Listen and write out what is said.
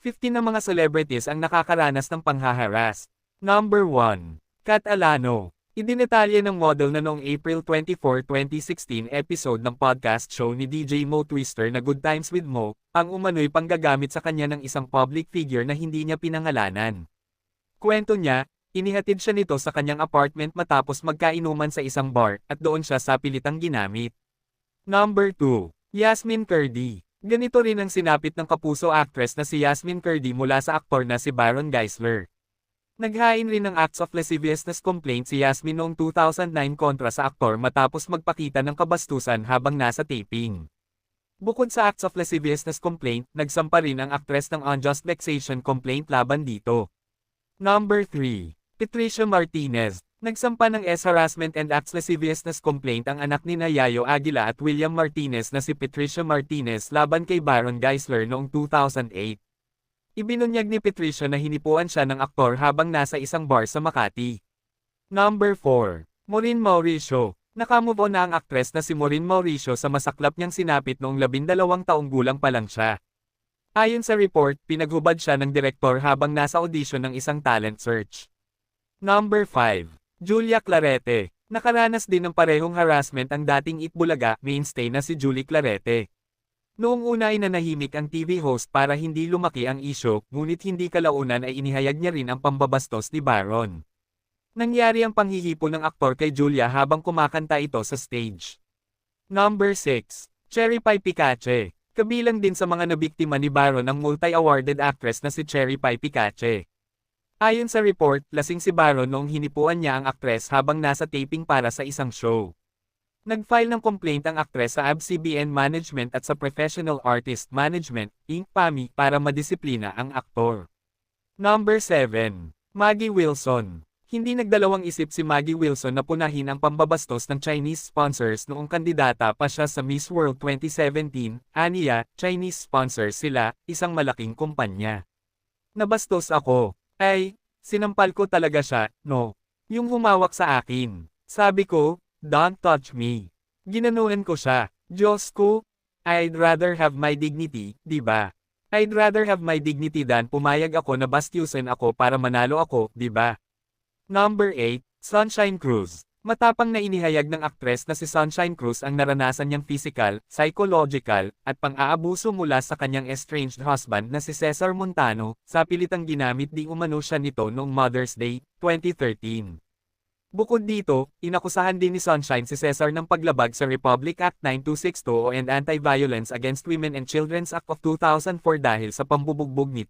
15 na mga celebrities ang nakakaranas ng panghaharas. Number 1. Kat Alano. Idinetalye ng model na noong April 24, 2016 episode ng podcast show ni DJ Mo Twister na Good Times with Mo, ang umano'y panggagamit sa kanya ng isang public figure na hindi niya pinangalanan. Kwento niya, inihatid siya nito sa kanyang apartment matapos magkainuman sa isang bar at doon siya sa pilitang ginamit. Number 2. Yasmin Kurdi. Ganito rin ang sinapit ng kapuso actress na si Yasmin Kurdi mula sa aktor na si Baron Geisler. Naghain rin ng acts of lasciviousness complaint si Yasmin noong 2009 kontra sa aktor matapos magpakita ng kabastusan habang nasa taping. Bukod sa acts of lasciviousness complaint, nagsampa rin ang actress ng unjust vexation complaint laban dito. Number 3. Patricia Martinez. Nagsampa ng S-harassment and acts lasciviousness complaint ang anak ni Yayo Aguila at William Martinez na si Patricia Martinez laban kay Baron Geisler noong 2008. Ibinunyag ni Patricia na hinipuan siya ng aktor habang nasa isang bar sa Makati. Number 4. Maureen Mauricio. Nakamove on na ang aktres na si Maureen Mauricio sa masaklap niyang sinapit noong labindalawang taong gulang pa lang siya. Ayon sa report, pinaghubad siya ng direktor habang nasa audition ng isang talent search. Number 5. Julia Clarete. Nakaranas din ng parehong harassment ang dating Itbulaga mainstay na si Julie Clarete. Noong una ay nanahimik ang TV host para hindi lumaki ang isyo, ngunit hindi kalaunan ay inihayag niya rin ang pambabastos ni Baron. Nangyari ang panghihipo ng aktor kay Julia habang kumakanta ito sa stage. Number 6. Cherry Pie Picache. Kabilang din sa mga nabiktima ni Baron ang multi-awarded actress na si Cherry Pie Picache. Ayon sa report, lasing si Baron noong hinipuan niya ang aktres habang nasa taping para sa isang show. Nag-file ng complaint ang aktres sa ABS-CBN Management at sa Professional Artist Management, Inc. PAMI para madisiplina ang aktor. Number 7. Maggie Wilson. Hindi nagdalawang isip si Maggie Wilson na punahin ang pambabastos ng Chinese sponsors noong kandidata pa siya sa Miss World 2017, aniya, Chinese sponsors sila, isang malaking kumpanya. Nabastos ako. Ay, sinampal ko talaga siya, no. Yung humawak sa akin. Sabi ko, don't touch me. Ginanuan ko siya. Diyos ko, I'd rather have my dignity, di ba? I'd rather have my dignity than pumayag ako na bastyusin ako para manalo ako, di ba? Number 8, Sunshine Cruz. Matapang na inihayag ng aktres na si Sunshine Cruz ang naranasan niyang physical, psychological, at pang-aabuso mula sa kanyang estranged husband na si Cesar Montano, sa pilitang ginamit di umano siya nito noong Mother's Day, 2013. Bukod dito, inakusahan din ni Sunshine si Cesar ng paglabag sa Republic Act 9262 and Anti-Violence Against Women and Children's Act of 2004 dahil sa pambubugbog nito.